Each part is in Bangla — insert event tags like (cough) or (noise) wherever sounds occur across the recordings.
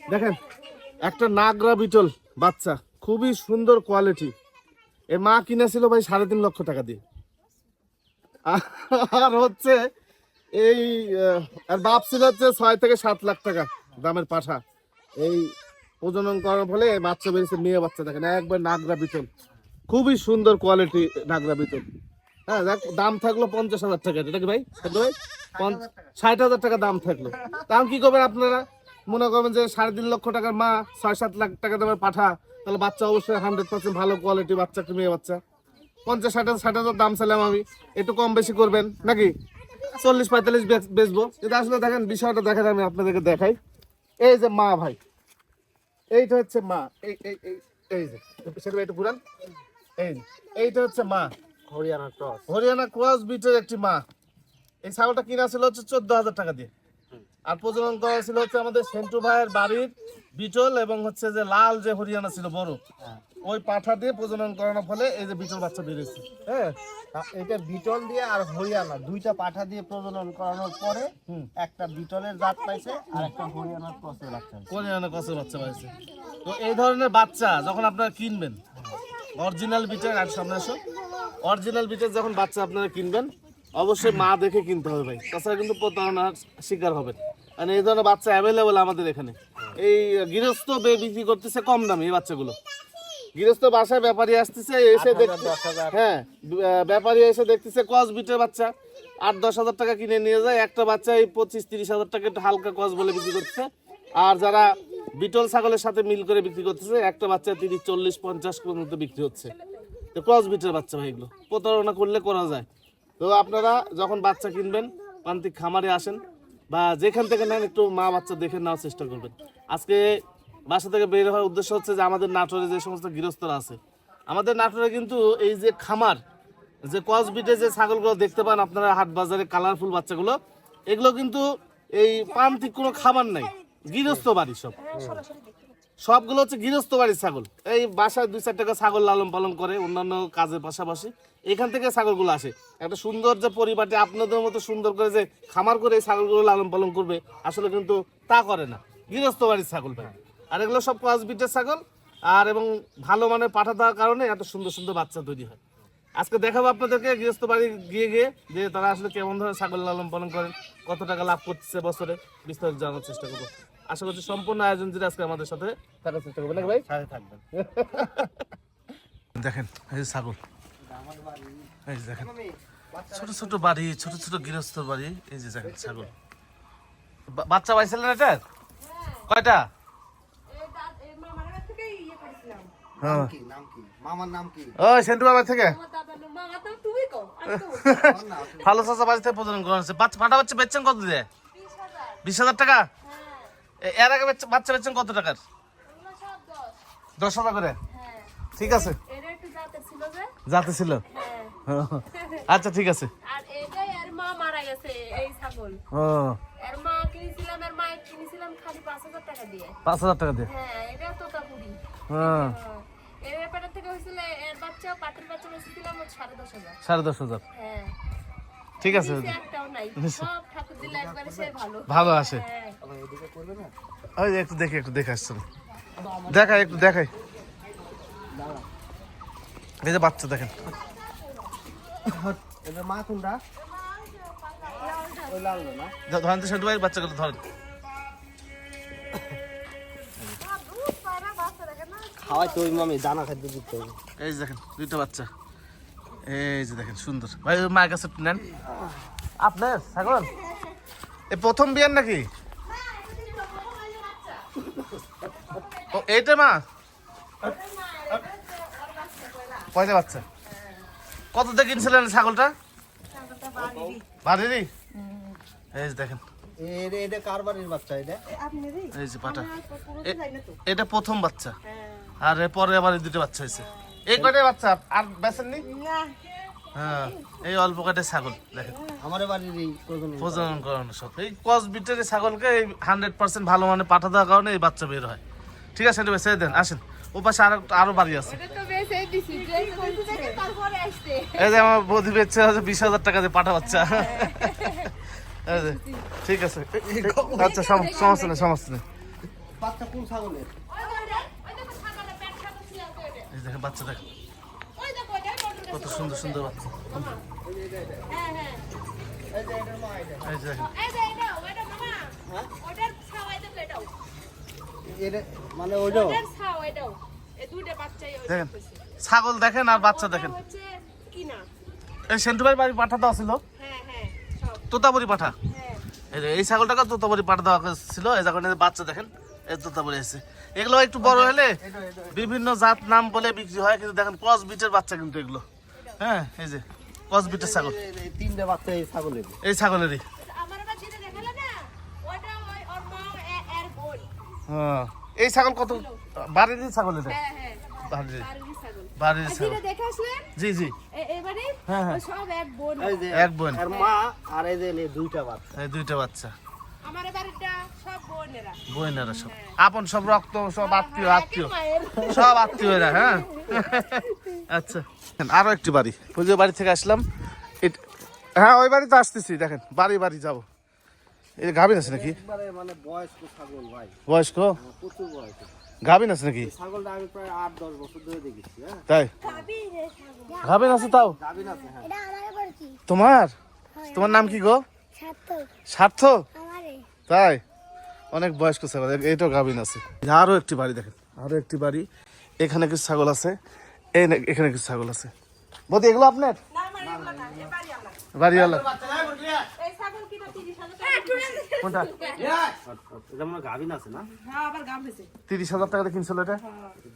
দেখেন, একটা নাগরা বিটল বাচ্চা, খুবই সুন্দর কোয়ালিটি এ মা কিনেছিল ভাই সাড়ে তিন লক্ষ টাকা দিয়ে। আর হচ্ছে এই আর বাপ ছিল হচ্ছে ছয় থেকে সাত লাখ টাকা দামের পাঠা। এই প্রজনন করার ফলে বাচ্চা বেরিয়েছে, মেয়ে বাচ্চা দেখেন, একবার নাগরা বিটল। খুবই সুন্দর কোয়ালিটি নাগরা বিটল। হ্যাঁ দেখ দাম থাকল পঞ্চাশ হাজার টাকা। এটা কি ভাই? ভাই? ষাট হাজার টাকা দাম থাকল। দাম কি করবেন আপনারা? মনে করবেন যে সাড়ে তিন লক্ষ টাকার মা ছয় সাত লাখ টাকা দামের পাঠা তাহলে বাচ্চা অবশ্যই হান্ড্রেড পার্সেন্ট ভালো কোয়ালিটি বাচ্চা একটা মেয়ে বাচ্চা। পঞ্চাশ ষাট হাজার ষাট হাজার দাম চাইলাম আমি। একটু কম বেশি করবেন নাকি? চল্লিশ পঁয়তাল্লিশ বেচ- বেচবো। কিন্তু আসলে দেখেন বিষয়টা দেখেন আমি আপনাদেরকে দেখাই। এই যে মা ভাই এইটা হচ্ছে মা এই এই এই এই যে সেটা একটু ঘুরান। এই এইটা হচ্ছে মা। হরিয়ানা ক্রস হরিয়ানা ক্রস বিটের একটি মা। এই ছাগলটা কিনা ছিল হচ্ছে চোদ্দ হাজার টাকা দিয়ে। আর প্রজনন করা ছিল হচ্ছে আমাদের সেন্টু ভাইয়ের বাড়ির বিটল এবং হচ্ছে যে লাল যে হরিয়ানা ছিল বড় ওই পাঠা দিয়ে প্রজনন করানোর ফলে এই যে বিটল বাচ্চা বেরিয়েছে। হ্যাঁ? এটা বিটল দিয়ে আর হরিয়ানা দুইটা পাঠা দিয়ে প্রজনন করানোর পরে। একটা বিটলের জাত পাইছে আর একটা হরিয়ানার ক্রসের বাচ্চা হরিয়ানা কসের বাচ্চা পাইছে। তো এই ধরনের বাচ্চা যখন আপনারা কিনবেন অরিজিনাল বিটের আর সামনে আসো অরিজিনাল বিটের যখন বাচ্চা আপনারা কিনবেন অবশ্যই মা দেখে কিনতে হবে ভাই। তাছাড়া কিন্তু প্রতারণার শিকার হবেন। মানে এই ধরনের বাচ্চা অ্যাভেলেবল আমাদের এখানে। এই গৃহস্থ বিক্রি করতেছে কম দামে এই বাচ্চাগুলো। গৃহস্থ বাসায় ব্যাপারী আসতেছে এসে দেখতে হ্যাঁ ব্যাপারী এসে দেখতেছে কস বিটের বাচ্চা। আট দশ হাজার টাকা কিনে নিয়ে যায় একটা বাচ্চা এই পঁচিশ তিরিশ হাজার টাকা একটু হালকা কস বলে বিক্রি করতেছে। আর যারা বিটল ছাগলের সাথে মিল করে বিক্রি করতেছে একটা বাচ্চা তিরিশ চল্লিশ পঞ্চাশ পর্যন্ত বিক্রি হচ্ছে। তো ক্রস বিটের বাচ্চা ভাই এগুলো। প্রতারণা করলে করা যায়। তো আপনারা যখন বাচ্চা কিনবেন প্রান্তিক খামারে আসেন বা যেখান থেকে নেন একটু মা বাচ্চা দেখে নেওয়ার চেষ্টা করবেন। আজকে বাসা থেকে বের হওয়ার উদ্দেশ্য হচ্ছে যে আমাদের নাটোরে যে সমস্ত গৃহস্থরা আছে, আমাদের নাটোরে কিন্তু এই যে খামার, যে কসবিটে যে ছাগলগুলো দেখতে পান আপনারা, হাট বাজারে কালারফুল বাচ্চাগুলো, এগুলো কিন্তু এই প্রান্তিক কোনো খাবার নাই, গৃহস্থ বাড়ি সব। সবগুলো হচ্ছে গৃহস্থ বাড়ির ছাগল। এই বাসায় দুই চার টাকা ছাগল লালন পালন করে, অন্যান্য কাজের পাশাপাশি। এখান থেকে ছাগলগুলো আসে। একটা সুন্দর যে পরিবারটি, আপনাদের মতো সুন্দর করে যে খামার করে এই ছাগলগুলো লালন পালন করবে, আসলে কিন্তু তা করে না। গৃহস্থ বাড়ির ছাগল আর এগুলো সব ক্রস বিটের ছাগল। আর এবং ভালো মানের পাঠা দেওয়ার কারণে এত সুন্দর সুন্দর বাচ্চা তৈরি হয়। আজকে দেখাবো আপনাদেরকে গৃহস্থ বাড়ি গিয়ে গিয়ে যে তারা আসলে কেমন ধরনের ছাগল লালন পালন করেন কত টাকা লাভ করতেছে বছরে বিস্তারিত জানার চেষ্টা করব। আশা করছি সম্পূর্ণ আয়োজন জুড়ে আজকে আমাদের সাথে থাকার চেষ্টা করবেন ভাই? সাথে থাকবেন। (laughs) দেখেন এই ছাগল। এই যে দেখেন ছোট ছোট বাড়ি ছোট ছোট গৃহস্থ বাড়ি এই যে দেখেন ছাগল। বা- বাচ্চা পাইছিলেন এটা? কয়টা? হ্যাঁ। নাম কি? মামার নাম কি? ওই সেন্টু বাবার থেকে। মামা তো তুমি কও আমি তো আমার নাম ভালো চাষা প্রজনন করা হচ্ছে। বাচ্চা ফাটা বাচ্চা বেচছেন কত দিয়ে? বিশ হাজার। টাকা? এর আগে বাচ্চা- বাচ্চা বেচছেন কত টাকার? দশ। হাজার করে? হ্যাঁ। ঠিক আছে। এটা একটু জাতের ছিল যে? যাতে ছিল। হ্যাঁ। আচ্ছা ঠিক আছে। আর এটাই এর মা মারা গেছে এই ছাগল। ও। এর মা কিনেছিলাম এর মায়ের কিনেছিলাম খালি পাঁচ হাজার টাকা দিয়ে। পাঁচ হাজার টাকা দিয়ে। হ্যাঁ এটা তোতাপুরি। এর ব্যাপারটা থেকে হয়েছিল এর বাচ্চা পাটির বাচ্চা বেঁচেছিলাম সাড়ে দশ হাজার। সাড়ে দশ হাজার। হ্যাঁ। ঠিক আছে। নিচে একটাও নাই। সব ঠাকুর দিলে একবারে সে ভালো। ভালো আসে হ্যাঁ। ওই একটু দেখে একটু দেখে আসছেন দেখাই একটু দেখাই। এই যে বাচ্চা দেখেন। মা কোনটা? ধরেন তো সেটু বাচ্চাগুলো ধরেন। খাওয়াই তো ওই মামি দানা খাদ্য দিতে হবে। এই যে দেখেন দুইটা বাচ্চা। এই যে দেখেন সুন্দর। ভাই ওই মায়ের কাছে নেন। আপনার ছাগল? এ প্রথম বিয়ার নাকি? ও এইটা মা? কয়টা বাচ্চা? কত দিয়ে কিনছিলেন ছাগলটা? বাড়িরই? এই যে দেখেন। এটা কার বাড়ির বাচ্চা এটা? এই যে পাটা। এটা প্রথম বাচ্চা। আর পরে আবার দুটো বাচ্চা হয়েছে। এই কয়টা বাচ্চা? আর বেচেননি হ্যাঁ এই অল্প কয়টা ছাগল দেখেন। আমার বাড়ির এই প্রজনন করানো সব। এই কস বিটের ছাগলকে এই হান্ড্রেড পার্সেন্ট ভালো মানে পাঠা দেওয়ার কারণে এই বাচ্চা বের হয়। ঠিক আছে এটা বেছে দেন আসেন। ও পাশে আরও আরও বাড়ি আছে। এই যে আমার বৌদি বেচছে হচ্ছে বিশ হাজার টাকা দিয়ে পাঠা বাচ্চা। ঠিক আছে। আচ্ছা সম- সমস্যা নেই সমস্যা নেই। বাচ্চা কোন ছাগলের ওই যে ওইটা, ওই দেখো ছাগলের পেট ছাগল ছিল তো ওইটা। এই দেখেন, বাচ্চা দেখেন কত সুন্দর সুন্দর বাচ্চা। এই যে দেখেন। ছাগল দেখেন আর বাচ্চা দেখেন এই সেন্টু ভাই বাড়ি পাঠা দেওয়া ছিল। তোতাপুরি পাঠা। এই ছাগলটাকে তোতাপুরি পাঠা দেওয়া ছিল, এই এই বাচ্চা দেখেন এই এগুলো একটু বড় হলে বিভিন্ন জাত নাম বলে বিক্রি হয় কিন্তু দেখেন ক্রস বিটের বাচ্চা কিন্তু এগুলো। হ্যাঁ এই যে ক্রস বিটের ছাগল। এই- এই তিনটে বাচ্চা এই ছাগলের এই ছাগলেরই। আমার আবার যেটা দেখালে না, ওইটা ওই ওর মা এ- এর বোন। হ্যাঁ এই ছাগল কত ছাগল। এটা হ্যাঁ, হ্যাঁ, বাড়ির বাড়ির ছাগল জি জি। এবারে হ্যাঁ, হ্যাঁ। সব এক বোন। এই এক বোন। এর মা আর এই যে দুইটা বাচ্চা। এই দুইটা বাচ্চা। আমার বাড়িটা সব বোনেরা। বোনেরা সব। আপন সব রক্ত সব আত্মীয় হ্যাঁ, আত্মীয়। একই মায়ের। সব আত্মীয়রা হ্যাঁ? আচ্ছা। আরও একটি বাড়ি। পুজো বাড়ি থেকে আসলাম। হ্যাঁ ওই বাড়িতে আসতেছি দেখেন। বাড়ি বাড়ি যাব। এই গাভিন আছে নাকি? মানে বয়স্ক গাভিন আছে নাকি? এই ছাগলটা আমি প্রায় আট দশ বছর ধরে দেখেছি হ্যাঁ। তাই? গাভিন আছে তাও? গাভিন আছে হ্যাঁ। এটা আমার করছি তোমার? তোমার নাম কি গো? সার্থক? তাই? অনেক বয়স্ক ছাগল এইটাও গাভিন আছে। আরও একটি বাড়ি দেখেন আরও একটি বাড়ি। এখানে কিছু ছাগল আছে এই এখানে কিছু ছাগল আছে। বদি এগুলো আপনার? বাড়িওয়ালা। এই ছাগল কিনা 30,000 টাকা। কোনটা? এটা হয় গাভিন আছে না? হ্যাঁ, আবার গাম হয়েছে। তিরিশ হাজার টাকা দিয়ে কিনছিল এটা?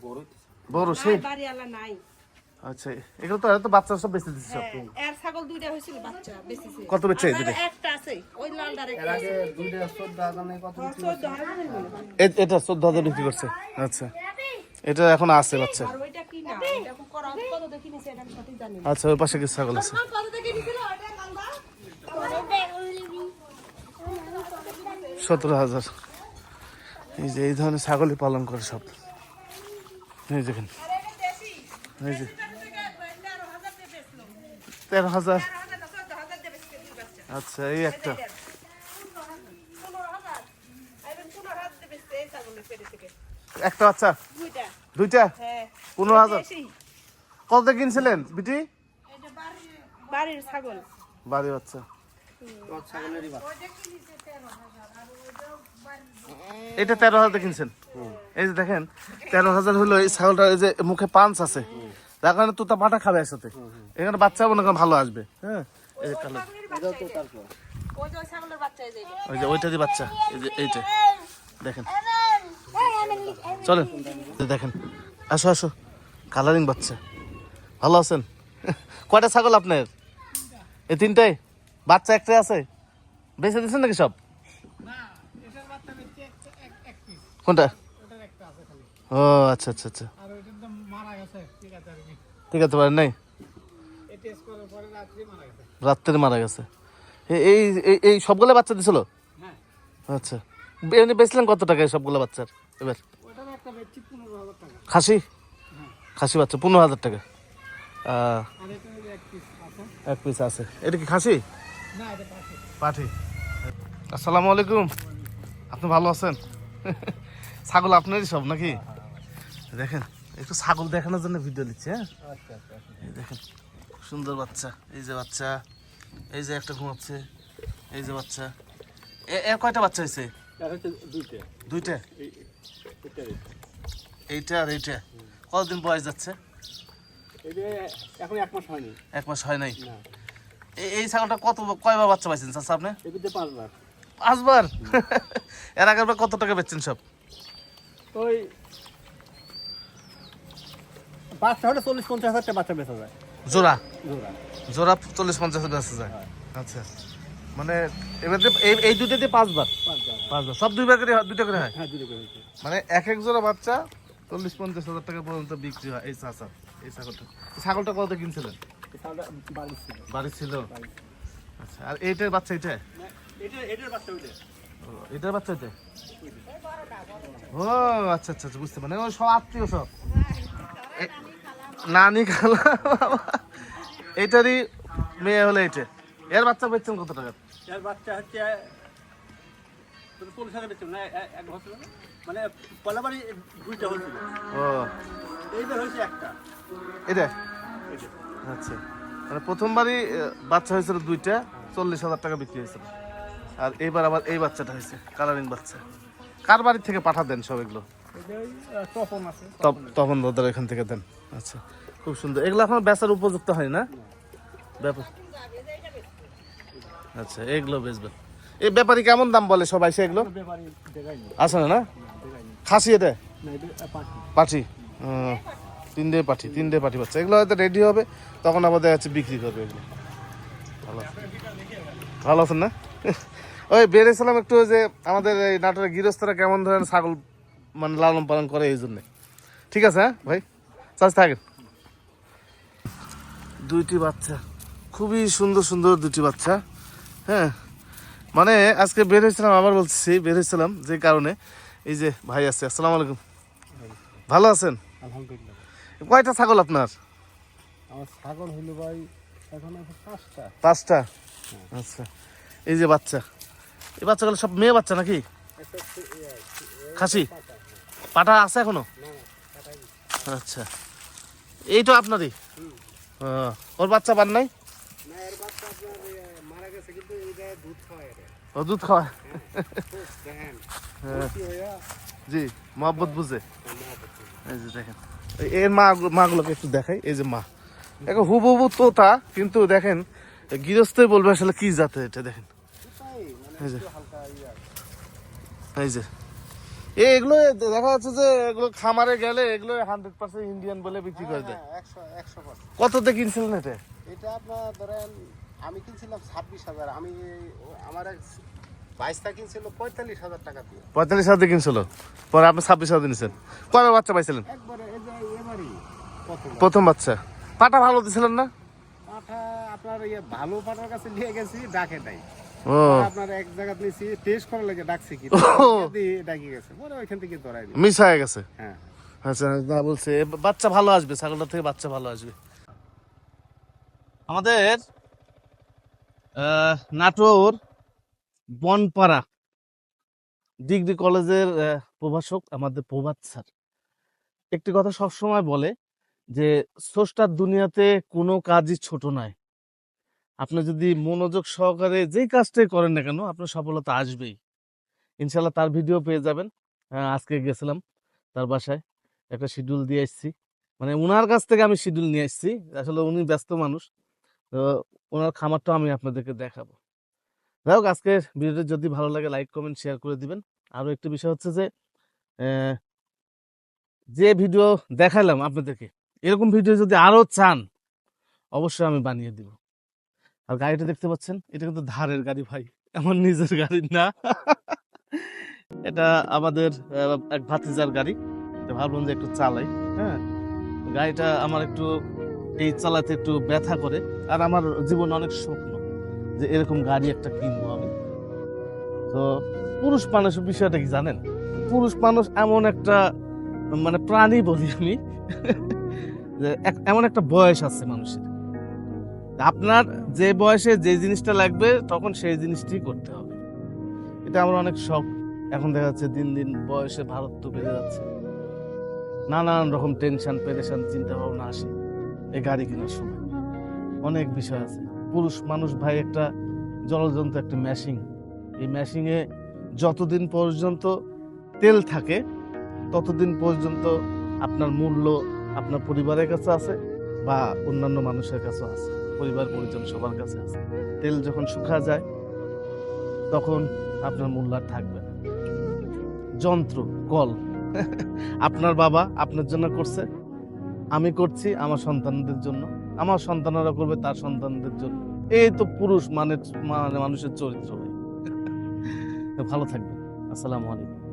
বড় বড় সেই বাড়িওয়ালা নাই। আচ্ছা এগুলো তো এত বাচ্চা সব বেঁচে দিচ্ছে সব। হ্যাঁ, এর ছাগল দুইটা হয়েছিল বাচ্চা বেঁচেছে। কত বেচছে এই আর দুটো একটা আছে, ওই লালটার এর আগে দুইটা চোদ্দ হাজার কত এটা বিক্রি করছে। আচ্ছা এটা এখন আছে বাচ্চা। আর ওইটা করা কত এটা জানি আচ্ছা ওই পাশে ছাগল আছে। কত? সতেরো এই যে এই ধরনের ছাগলই পালন করে সব। এই দেখেন। এই যে। বেচছে এই ছাগলের পেটে থেকে। একটা বাচ্চা? দুইটা। পনেরো হাজার। কত কিনছিলেন, বিটি? বাড়ির- ছাগল বাড়ি ছাগলেরই এটা তেরো হাজার কিনছেন? এই যে দেখেন, তেরো হাজার হলো এই ছাগলটা এই যে মুখে পাঞ্চ আছে। তার কারণে তুতা পাটা খাবে একসাথে। এখানে বাচ্চা মনে করেন ভালো আসবে হ্যাঁ? এই ওই যে ওইটারই বাচ্চা, এই যে এইটা। দেখেন। চলেন দেখেন। আসো আসো। কালারিং বাচ্চা। ভালো আছেন? কয়টা ছাগল আপনার? এই বাচ্চা একটাই আছে? বেঁচে দিচ্ছেন নাকি সব? কোনটা? ও আচ্ছা আচ্ছা আচ্ছা। ঠিক আছে, পারেন নাই? রাত্রে মারা গেছে। এই এই- এই সবগুলো বাচ্চা দিছিল? আচ্ছা। এমনি বেচলেন কত টাকায় সবগুলো বাচ্চার? এবার। খাসি? খাসি বাচ্চা পনেরো হাজার টাকা। এক পিস আছে। এটা কি খাসি? পাঠি। আসসালামু আলাইকুম। আপনি ভালো আছেন? ছাগল আপনারই সব নাকি? দেখেন একটু ছাগল দেখানোর জন্য ভিডিও দিচ্ছে হ্যাঁ? আচ্ছা আচ্ছা। এই দেখেন। সুন্দর বাচ্চা। এই যে বাচ্চা এই যে একটা ঘুমাচ্ছে এই যে বাচ্চা। এ এর কয়টা বাচ্চা হয়েছে দুইটা। এইটা আর এইটা। কতদিন বয়স যাচ্ছে? এখন এক মাস হয়নি। এক মাস হয় নাই? এই ছাগলটা কত কয়বার বাচ্চা পাইছেন চাচা আপনি? পাঁচবার। পাঁচবার? (laughs) এর আগের কত টাকা বেচছেন সব? ওই বাচ্চা হলে চল্লিশ পঞ্চাশ হাজার টাকা বাচ্চা বেচা যায়। জোড়া? জোড়া। চল্লিশ পঞ্চাশ বেচা যায়। আচ্ছা। মানে এবার এই এই দুটো দিয়ে পাঁচবার? পাঁচবার। সব দুইবার করে হয়- দুইটা করে হয়? হ্যাঁ দুটো মানে এক এক জোড়া বাচ্চা চল্লিশ পঞ্চাশ হাজার টাকা পর্যন্ত বিক্রি হয়। এই চাচা এই ছাগলটা। ছাগলটা কত কিনছিলেন? বাড়ি ছিল। আচ্ছা। আর এইটার বাচ্চা এটা এটা এটার বাচ্চা ওইটা। ও, এটার বাচ্চা এটা ও আচ্ছা আচ্ছা আচ্ছা, বুঝতে মানে ওই সব আত্মীয় সব। এ- নানি খালা এইটারই মেয়ে হলো এইটা। এর বাচ্চা বেচছেন কত টাকা? এর বাচ্চা হচ্ছে চল্লিশ হাজার বেচছে না এক বছর মানে পলাবারই দুইটা হয়েছিল। ও। এইবার হয়েছে একটা। এটা আচ্ছা। মানে প্রথমবারই বাচ্চা হয়েছিল দুইটা চল্লিশ হাজার টাকা বিক্রি হয়েছিল। আর এইবার আবার এই বাচ্চাটা হয়েছে কালারিং বাচ্চা। কার বাড়ি থেকে পাঠা দেন সব এগুলো? তপন আছে তপ- তপন দাদার এখান থেকে দেন। আচ্ছা। খুব সুন্দর। এগুলো এখন বেচার উপযুক্ত হয় না? ব্যাপার আচ্ছা এগুলো বেচবেন এই ব্যাপারী কেমন দাম বলে সবাই সে এগুলো? আছে না খাসি এটা? না এটা পাখি পাঠি হুম, তিনটে পাঠি পাঠি বাচ্চা এগুলো হয়তো রেডি হবে তখন আবার দেখা যাচ্ছে বিক্রি করবে এগুলো। ভালো ভালো আছেন না? ওই বেড়েছিলাম একটু যে আমাদের এই নাটোরের গৃহস্থরা কেমন ধরনের ছাগল মানে লালন পালন করে এই জন্যে। ঠিক আছে হ্যাঁ ভাই? চাষ থাকেন। দুইটি বাচ্চা। খুবই সুন্দর সুন্দর দুটি বাচ্চা। হ্যাঁ মানে আজকে বের হয়েছিলাম আবার বলছি বের হয়েছিলাম যে কারণে। এই যে ভাই আছে আসসালামু আলাইকুম। ভালো আছেন? আলহামদুলিল্লাহ। কয়টা ছাগল আপনার? আমার ছাগল হইল ভাই এখন পাঁচটা। পাঁচটা? আচ্ছা। এই যে বাচ্চা। এই বাচ্চাগুলো সব মেয়ে বাচ্চা নাকি? খাসি? পাটা। আছে এখনও? আচ্ছা। এইটা আপনারই? ওর বাচ্চা পান নাই? দুধ খাওয়ায় ও দুধ খাওয়া দেখেন হ্যাঁ, জি মহব্বত বুঝে। এই যে দেখেন। এর মা মাগুলোকে একটু দেখাই এই যে মা। এখন হুবহু তোতা কিন্তু দেখেন গৃহস্থই বলবে আসলে কি জাতে এটা দেখেন। এই যে। এই যে। এগুলো দেখা যাচ্ছে যে এগুলো খামারে গেলে এগুলো হান্ড্রেড পার্সেন্ট ইন্ডিয়ান বলে বিক্রি করে দেয়। একশো একশো পার্সেন্ট কততে কিনছিলেন এটা? এটা আপনার ধরেন আমি কিনছিলাম ছাব্বিশ হাজার আমি আমার এক বাইশটা কিনছিল পঁয়তাল্লিশ হাজার টাকা দিয়ে। পঁয়তাল্লিশ হাজার কিনছিল? পরে আপনি ছাব্বিশ হাজার নিয়েছেন কবে বাচ্চা পাইছিলেন? প্রথম বাচ্চা। পাটা ভালো দিছিলেন না? পাঠা আপনার ইয়ে ভালো পাঠার কাছে নিয়ে গেছি ডাকে নাই। আপনার এক জায়গা নিয়েছি টেস্ট করার লাগে ডাকছি কি? ও। ডাকি গেছে। পরে ওইখান থেকে ধরাই মিস হয়ে গেছে। হ্যাঁ। আচ্ছা না বলছে বাচ্চা ভালো আসবে ছাগলটা থেকে বাচ্চা ভালো আসবে। আমাদের নাটোর বনপাড়া ডিগ্রি কলেজের প্রভাষক আমাদের প্রভাত স্যার। একটি কথা সবসময় বলে যে স্রষ্টার দুনিয়াতে কোনো কাজই ছোট নয়। আপনি যদি মনোযোগ সহকারে যেই কাজটাই করেন না কেন আপনার সফলতা আসবেই। ইনশাল্লাহ তার ভিডিও পেয়ে যাবেন। আহ, আজকে গেছিলাম তার বাসায় একটা শিডিউল দিয়ে এসেছি মানে ওনার কাছ থেকে আমি শিডিউল নিয়ে এসেছি আসলে উনি ব্যস্ত মানুষ। তো ওনার খামারটা আমি আপনাদেরকে দেখাবো। যাই হোক আজকের ভিডিওটি যদি ভালো লাগে লাইক কমেন্ট শেয়ার করে দিবেন। আরও একটি বিষয় হচ্ছে যে যে ভিডিও দেখালাম আপনাদেরকে এরকম ভিডিও যদি আরও চান অবশ্যই আমি বানিয়ে দিব। আর গাড়িটা দেখতে পাচ্ছেন? এটা কিন্তু ধারের গাড়ি ভাই। আমার নিজের গাড়ি না। এটা আমাদের এক ভাতিজার গাড়ি। ভাবলাম যে একটু চালাই হ্যাঁ? গাড়িটা আমার একটু, এই চালাতে একটু ব্যথা করে। আর আমার জীবনে অনেক স্বপ্ন যে এরকম গাড়ি একটা কিনবো আমি। তো পুরুষ মানুষের বিষয়টা কি জানেন? পুরুষ মানুষ এমন একটা মানে প্রাণী বলি আমি, যে এমন একটা বয়স আছে মানুষের। আপনার যে বয়সে যে জিনিসটা লাগবে, তখন সেই জিনিসটি করতে হবে। এটা আমার অনেক শখ। এখন দেখা যাচ্ছে দিন দিন বয়সে ভারত তো বেড়ে যাচ্ছে। নানান রকম টেনশন, পেরেশান চিন্তা ভাবনা আসে এই গাড়ি কেনার সময়। অনেক বিষয় আছে। পুরুষ মানুষ ভাই একটা জলযন্ত্র একটা মেশিন এই মেশিনে যতদিন পর্যন্ত তেল থাকে, ততদিন পর্যন্ত আপনার মূল্য আপনার পরিবারের কাছে আছে বা অন্যান্য মানুষের কাছে আছে। পরিবার, পরিজন সবার কাছে আছে। তেল যখন শুকা যায়, তখন আপনার মূল্য আর থাকবে না। যন্ত্র, কল। (laughs) আপনার বাবা আপনার জন্য করছে, আমি করছি আমার সন্তানদের জন্য। আমার সন্তানরা করবে তার সন্তানদের জন্য। এই তো পুরুষ মানে মানে মানুষের চরিত্র। (laughs) ভালো থাকবেন। আসসালামু আলাইকুম।